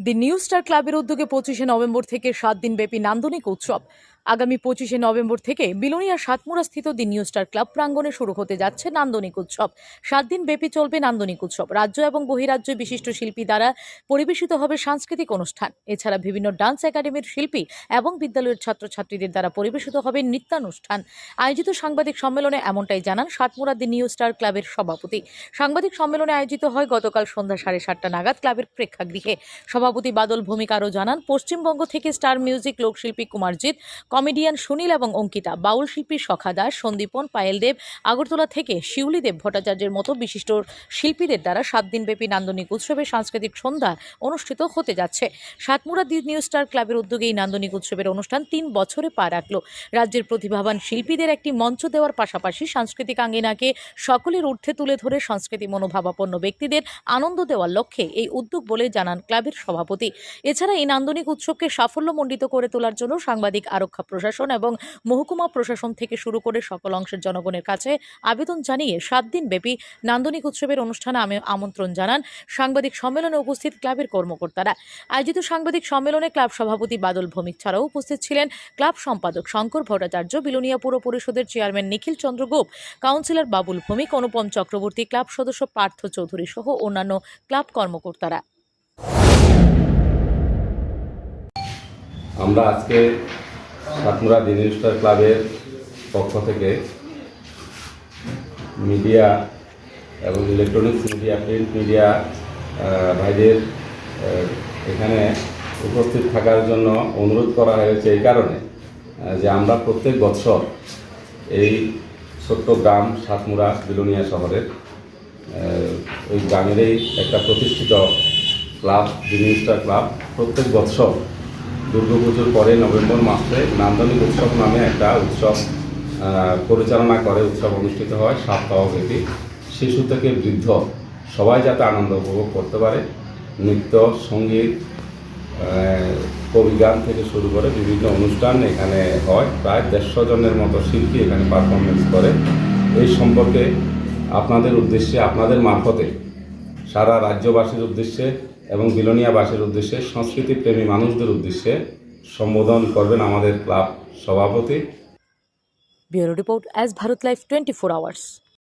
দি new star ক্লাবের উদ্যোগে পঁচিশে নভেম্বর থেকে সাত দিন ব্যাপী নান্দনিক উৎসব। আগামী পঁচিশে নভেম্বর থেকে বিলোনিয়া সাতমুড়া স্থিত দি নিউ স্টার ক্লাব প্রাঙ্গণে শুরু হতে যাচ্ছে নান্দনিক উৎসব। সাত দিন ব্যাপী চলবে নান্দনিক উৎসব। রাজ্য এবং বহিরাজ্য বিশিষ্ট শিল্পী দ্বারা পরিবেশিত হবে সাংস্কৃতিক অনুষ্ঠান। এছাড়া বিভিন্ন ডান্স একাডেমির শিল্পী এবং বিদ্যালয়ের ছাত্রছাত্রীদের দ্বারা পরিবেশিত হবে নৃত্যানুষ্ঠান। আয়োজিত সাংবাদিক সম্মেলনে এমনটাই জানান সাতমুড়া দি নিউ স্টার ক্লাবের সভাপতি। সাংবাদিক সম্মেলনে আয়োজিত হয় গতকাল সন্ধ্যা সাড়ে সাতটা নাগাদ ক্লাবের প্রেক্ষাগৃহে। সভাপতি বাদল ভূমিক আরও জানান, পশ্চিমবঙ্গ থেকে স্টার মিউজিক লোকশিল্পী কুমারজিৎ কমেডিয়ান সুনীল এবং অঙ্কিতা, বাউল শিল্পী সখা দাস, সন্দীপন, পায়েল দেব, আগরতলা থেকে শিউলি দেব ভট্টাচার্যের মতো বিশিষ্ট শিল্পীদের দ্বারা সাত দিনব্যাপী নান্দনিক উৎসবের সাংস্কৃতিক সন্ধ্যা অনুষ্ঠিত হতে যাচ্ছে। সাতমুড়া দি নিউ স্টার ক্লাবের উদ্যোগে এই নান্দনিক উৎসবের অনুষ্ঠান তিন বছরে পা রাখল। রাজ্যের প্রতিভাবান শিল্পীদের একটি মঞ্চ দেওয়ার পাশাপাশি সাংস্কৃতিক আঙ্গিনাকে সকলের ঊর্ধ্বে তুলে ধরে সংস্কৃতি মনোভাবাপন্ন ব্যক্তিদের আনন্দ দেওয়ার লক্ষ্যে এই উদ্যোগ বলে জানান ক্লাবের সভাপতি। এছাড়া এই নান্দনিক উৎসবকে সাফল্যমণ্ডিত করে তোলার জন্য সাংবাদিক আরক্ষা প্রশাসন এবং মহকুমা প্রশাসন থেকে শুরু করে সকল অংশের জনগণের কাছে আবেদন জানিয়ে সাত দিন ব্যাপী নান্দনিক উৎসবের অনুষ্ঠানে আমি আমন্ত্রণ জানান সাংবাদিক সম্মেলনে উপস্থিত ক্লাবের কর্মকর্তারা। আয়োজিত সাংবাদিক সম্মেলনে ক্লাব সভাপতি বাদল ভৌমিক ছাড়াও উপস্থিত ছিলেন ক্লাব সম্পাদক শঙ্কর ভট্টাচার্য, বিলোনিয়া পুর পরিষদের chairman Nikhil Chandra Gop councillor Babul Bhowmik, Anupam Chakraborty, club সদস্য পার্থ চৌধুরী সহ অন্যান্য ক্লাব কর্মকর্তারা। আমরা আজকে সাতমুরা দিনী ক্লাবের পক্ষ থেকে মিডিয়া এবং ইলেকট্রনিক্স মিডিয়া প্রিন্ট মিডিয়া ভাইদের এখানে উপস্থিত থাকার জন্য অনুরোধ করা হয়েছে এই কারণে যে আমরা প্রত্যেক বছর এই ছোট্ট গ্রাম সাতমুরা বিলোনিয়া শহরের ওই গ্রামেরই একটা প্রতিষ্ঠিত ক্লাব দিনী ক্লাব, প্রত্যেক বছর দুর্গাপুজোর পরে নভেম্বর মাসে নান্দনিক উৎসব নামে একটা উৎসব পরিচালনা করে, উৎসব অনুষ্ঠিত হয় সপ্তাহব্যাপী। শিশু থেকে বৃদ্ধ সবাই যাতে আনন্দ উপভোগ করতে পারে। নৃত্য, সংগীত কবিগান থেকে শুরু করে বিভিন্ন অনুষ্ঠান এখানে হয়। প্রায় দেড়শো জনের মতো শিল্পী এখানে পারফরমেন্স করে। এই সম্পর্কে আপনাদের উদ্দেশ্যে, আপনাদের মারফতে সারা রাজ্যবাসীর উদ্দেশ্যে এবং বিলোনিয়াবাসীর উদ্দেশ্যে সংস্কৃতি প্রেমী মানুষদের উদ্দেশ্যে সম্বোধন করবেন আমাদের ক্লাব সভাপতি। Bureau report Aaj Bharat life twenty four hours.